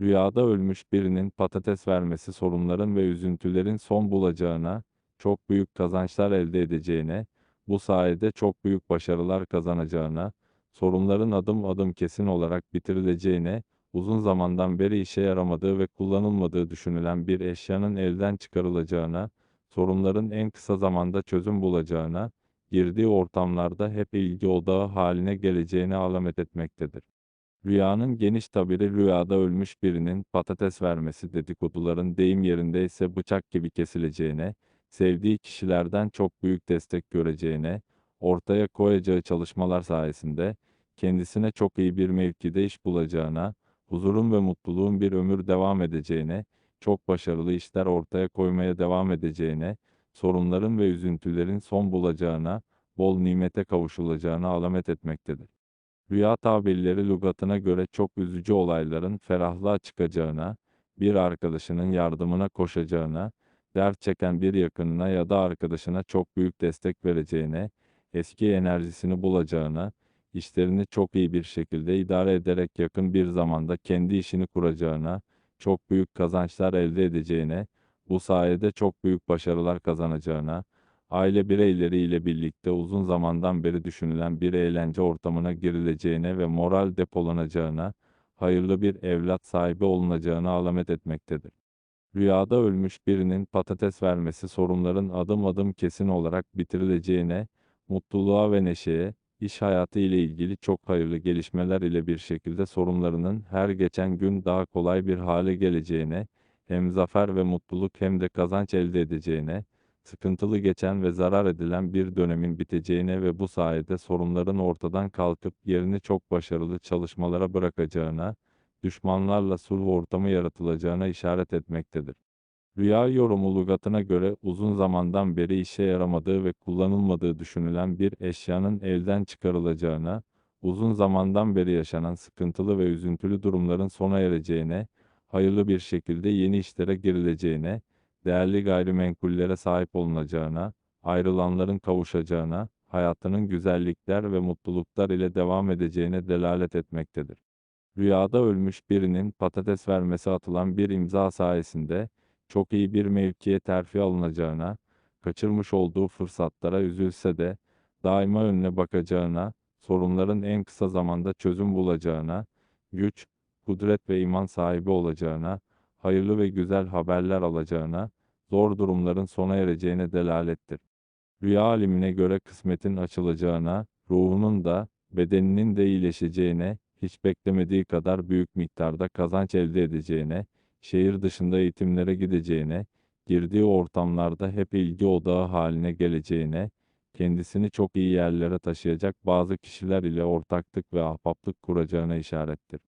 Rüyada ölmüş birinin patates vermesi sorunların ve üzüntülerin son bulacağına, çok büyük kazançlar elde edeceğine, bu sayede çok büyük başarılar kazanacağına, sorunların adım adım kesin olarak bitirileceğine, uzun zamandan beri işe yaramadığı ve kullanılmadığı düşünülen bir eşyanın elden çıkarılacağına, sorunların en kısa zamanda çözüm bulacağına, girdiği ortamlarda hep ilgi odağı haline geleceğine alamet etmektedir. Rüyanın geniş tabiri rüyada ölmüş birinin patates vermesi dedikoduların deyim yerinde ise bıçak gibi kesileceğine, sevdiği kişilerden çok büyük destek göreceğine, ortaya koyacağı çalışmalar sayesinde kendisine çok iyi bir mevkide iş bulacağına, huzurun ve mutluluğun bir ömür devam edeceğine, çok başarılı işler ortaya koymaya devam edeceğine, sorunların ve üzüntülerin son bulacağına, bol nimete kavuşulacağına alamet etmektedir. Rüya tabirleri lügatına göre çok üzücü olayların ferahlığa çıkacağına, bir arkadaşının yardımına koşacağına, dert çeken bir yakınına ya da arkadaşına çok büyük destek vereceğine, eski enerjisini bulacağına, işlerini çok iyi bir şekilde idare ederek yakın bir zamanda kendi işini kuracağına, çok büyük kazançlar elde edeceğine, bu sayede çok büyük başarılar kazanacağına, aile bireyleriyle birlikte uzun zamandan beri düşünülen bir eğlence ortamına girileceğine ve moral depolanacağına, hayırlı bir evlat sahibi olunacağına alamet etmektedir. Rüyada ölmüş birinin patates vermesi sorunların adım adım kesin olarak bitirileceğine, mutluluğa ve neşeye, iş hayatı ile ilgili çok hayırlı gelişmeler ile bir şekilde sorunlarının her geçen gün daha kolay bir hale geleceğine, hem zafer ve mutluluk hem de kazanç elde edeceğine, sıkıntılı geçen ve zarar edilen bir dönemin biteceğine ve bu sayede sorunların ortadan kalkıp yerini çok başarılı çalışmalara bırakacağına, düşmanlarla sulh ortamı yaratılacağına işaret etmektedir. Rüya yorumu lügatına göre uzun zamandan beri işe yaramadığı ve kullanılmadığı düşünülen bir eşyanın elden çıkarılacağına, uzun zamandan beri yaşanan sıkıntılı ve üzüntülü durumların sona ereceğine, hayırlı bir şekilde yeni işlere girileceğine, değerli gayrimenkullere sahip olunacağına, ayrılanların kavuşacağına, hayatının güzellikler ve mutluluklar ile devam edeceğine delalet etmektedir. Rüyada ölmüş birinin patates vermesi atılan bir imza sayesinde, çok iyi bir mevkiye terfi alınacağına, kaçırmış olduğu fırsatlara üzülse de, daima önüne bakacağına, sorunların en kısa zamanda çözüm bulacağına, güç, kudret ve iman sahibi olacağına, hayırlı ve güzel haberler alacağına, zor durumların sona ereceğine delalettir. Rüya alimine göre kısmetin açılacağına, ruhunun da, bedeninin de iyileşeceğine, hiç beklemediği kadar büyük miktarda kazanç elde edeceğine, şehir dışında eğitimlere gideceğine, girdiği ortamlarda hep ilgi odağı haline geleceğine, kendisini çok iyi yerlere taşıyacak bazı kişiler ile ortaklık ve ahbaplık kuracağına işarettir.